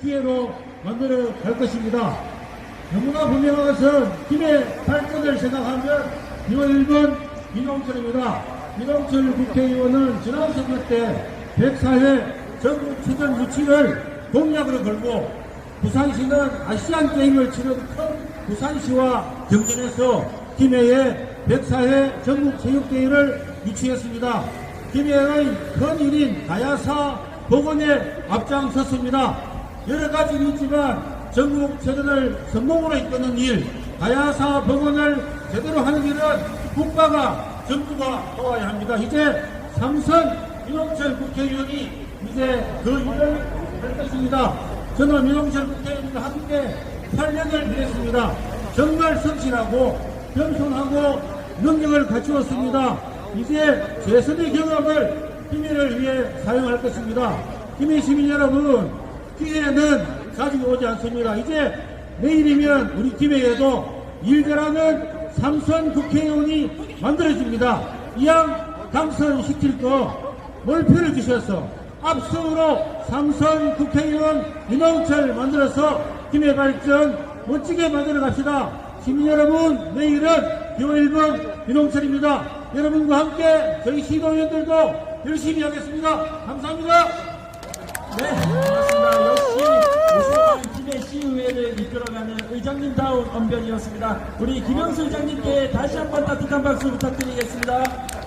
기회로 만들어 갈 것입니다. 너무나 분명한 것은 팀의 발전을 생각하면 2월 1번 민홍철입니다. 민홍철 국회의원은 지난 선거 때 104회 전국 추전 유치를 공약으로 걸고 부산시는 아시안 게임을 치른 큰 부산시와 경쟁해서 김해의 104회 전국 체육대회를 유치했습니다. 김해의 큰 일인 가야사 복원에 앞장섰습니다. 여러 가지 있지만 전국 체전을 성공으로 이끄는 일, 가야사 복원을 제대로 하는 일은 국가가 정부가 도와야 합니다. 이제 삼선 민홍철 국회의원이 이제 그 일을 할 것입니다. 저는 민홍철 국회의원과 함께 8년을 일했습니다. 정말 성실하고 겸손하고 능력을 갖추었습니다. 이제 최선의 경험을 김해를 위해 사용할 것입니다. 김해 시민 여러분, 기회는 가지고 오지 않습니다. 이제 내일이면 우리 김해에도 일가라는 삼선 국회의원이 만들어집니다. 이왕 당선시킬 거 몰표를 주셔서 압승으로 삼선 국회의원 민홍철 만들어서 김해 발전 멋지게 만들어 갑시다. 시민 여러분, 내일은 9월 1번 민홍철입니다. 여러분과 함께 저희 시도위원들도 열심히 하겠습니다. 감사합니다. 네, 고맙습니다. 역시 우수한 김해 시의회를 이끌어가는 의장님다운 언변이었습니다. 우리 김영수 의장님께 다시 한번 따뜻한 박수 부탁드리겠습니다.